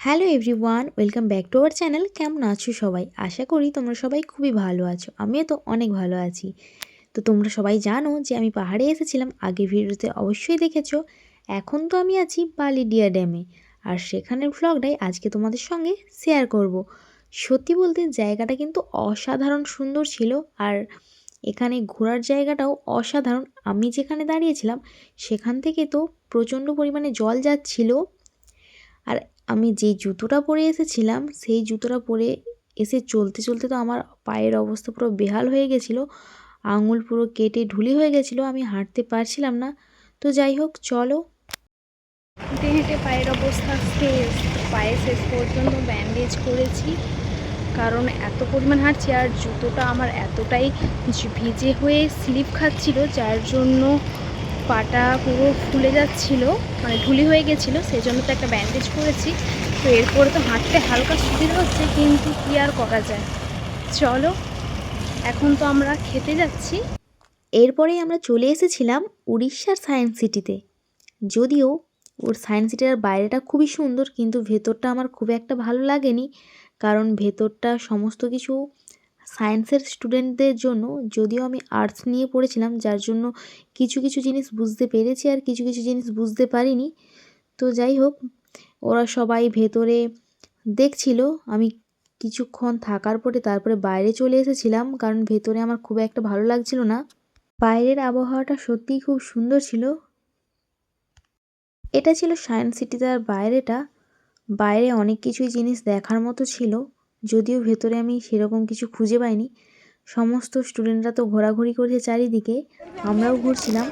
Hello everyone, welcome back to our channel. কেমন আছো সবাই? আশা করি তোমরা সবাই খুবই ভালো আছো। আমিও তো অনেক ভালো আছি। তো তোমরা সবাই জানো যে আমি পাহাড়ে এসেছিলাম, আগের ভিডিওতে অবশ্যই দেখেছ। এখন তো আমি আছি বালিডিয়া ড্যামে। আর সেখানের ভ্লগটাই আজকে তোমাদের সঙ্গে শেয়ার করব। সত্যি বলতে জায়গাটা কিন্তু অসাধারণ সুন্দর ছিল। আর এখানে ঘোরার জায়গাটাও অসাধারণ। আমি যেখানে দাঁড়িয়েছিলাম, সেখান থেকে তো প্রচণ্ড পরিমাণে জল যাচ্ছিল। আর আমি যেই জুতোটা পরে এসেছিলাম, সেই জুতোটা পরে এসে চলতে চলতে তো আমার পায়ের অবস্থা পুরো বেহাল হয়ে গেছিল। আঙুল পুরো কেটে ঢুলি হয়ে গেছিল, আমি হাঁটতে পারছিলাম না। তো যাই হোক, চলো। হেঁটে হেঁটে পায়ের অবস্থা শেষ, পায়ে শেষ পর্যন্ত ব্যান্ডেজ করেছি। কারণ এত পরিমাণ হাঁটছি আর জুতোটা আমার এতটাই ভিজে হয়ে স্লিপ খাচ্ছিল, যার জন্য পাটা পুরো ফুলে যাচ্ছিল মানে ঢুলি হয়ে গেছিল সেই জন্য তো একটা ব্যান্ডেজ করেছি তো এরপরে তো হাঁটতে হালকা সুবিধা হচ্ছে, কিন্তু কী আর করা যায়? চলো, এখন তো আমরা খেতে যাচ্ছি। এরপরেই আমরা চলে এসেছিলাম উড়িষ্যার সায়েন্স সিটিতে যদিও ওর সায়েন্স সিটির বাইরেটা খুবই সুন্দর, কিন্তু ভেতরটা আমার খুব একটা ভালো লাগেনি, কারণ ভেতরটা সমস্ত কিছু সায়েন্সের স্টুডেন্টদের জন্য যদিও আমি আর্টস নিয়ে পড়েছিলাম, যার জন্য কিছু কিছু জিনিস বুঝতে পেরেছি আর কিছু কিছু জিনিস বুঝতে পারিনি। তো যাই হোক, ওরা সবাই ভেতরে দেখছিল, আমি কিছুক্ষণ থাকার পরে তারপরে বাইরে চলে এসেছিলাম, কারণ ভেতরে আমার খুব একটা ভালো লাগছিল না। বাইরের আবহাওয়াটা সত্যিই খুব সুন্দর ছিল। এটা ছিল সায়েন্স সিটি তার বাইরেটা। বাইরে অনেক কিছুই জিনিস দেখার মতো ছিল। যদিও ভেতরে আমি সেরকম কিছু খুঁজে পাইনি, সমস্ত স্টুডেন্টরা তো ঘোরাঘুরি করছে চারিদিকে, আমরাও ঘুরছিলাম।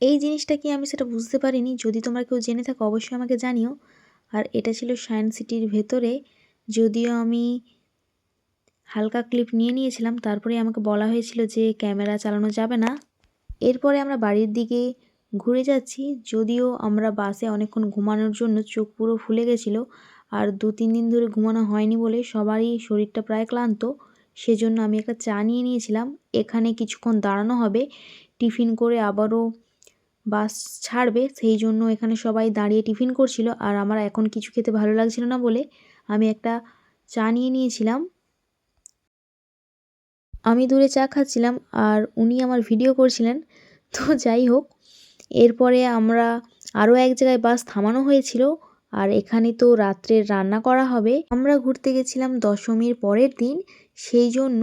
এই জিনিসটা কি আমি সেটা বুঝতে পারিনি? যদি তোমরা কেউ জেনে থাকো, অবশ্যই আমাকে জানিও। আর এটা ছিল সায়েন্স সিটির ভেতরে, যদিও আমি হালকা ক্লিপ নিয়ে নিয়েছিলাম, তারপরে আমাকে বলা হয়েছিল যে ক্যামেরা চালানো যাবে না। এরপরে আমরা বাড়ির দিকে ঘুরে যাচ্ছি। যদিও আমরা বাসে অনেকক্ষণ ঘুমানোর জন্য চোখ পুরো ফুলে গেছিল, আর দু তিন দিন ধরে ঘুমানো হয়নি বলে সবারই শরীরটা প্রায় ক্লান্ত, সেজন্য আমি একটা চা নিয়ে নিয়েছিলাম। এখানে কিছুক্ষণ দাঁড়ানো হবে, টিফিন করে আবারও বাস ছাড়বে, সেই জন্য এখানে সবাই দাঁড়িয়ে টিফিন করছিল, আর আমার এখন কিছু খেতে ভালো লাগছিল না বলে আমি একটা চা নিয়ে নিয়েছিলাম। আমি দূরে চা খাচ্ছিলাম আর উনি আমার ভিডিও করছিলেন। তো যাই হোক, এরপরে আমরা আরও এক জায়গায় বাস থামানো হয়েছিল আর এখানে তো রাত্রের রান্না করা হবে। আমরা ঘুরতে গেছিলাম দশমীর পরের দিন, সেই জন্য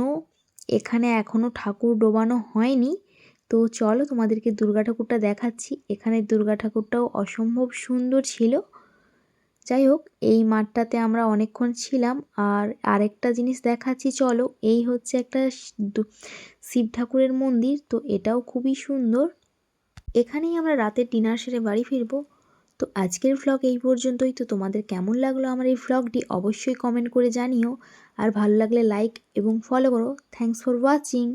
এখানে এখনও ঠাকুর ডোবানো হয়নি। তো চলো তোমাদেরকে দুর্গা ঠাকুরটা দেখাচ্ছি। এখানে দুর্গা ঠাকুরটাও অসম্ভব সুন্দর ছিল। যাই হোক, এই মাঠটাতে আমরা অনেকক্ষণ ছিলাম আর আরেকটা জিনিস দেখাচ্ছি, চলো। এই হচ্ছে একটা শিব ঠাকুরের মন্দির, তো এটাও খুবই সুন্দর। এখানেই আমরা রাতের ডিনার সেরে বাড়ি ফিরবো। তো আজকের ভ্লগ এই পর্যন্তই। তো তোমাদের কেমন লাগল আমার এই ভ্লগটি অবশ্যই কমেন্ট করে জানিও। আর ভালো লাগলে লাইক এবং ফলো করো। Thanks for watching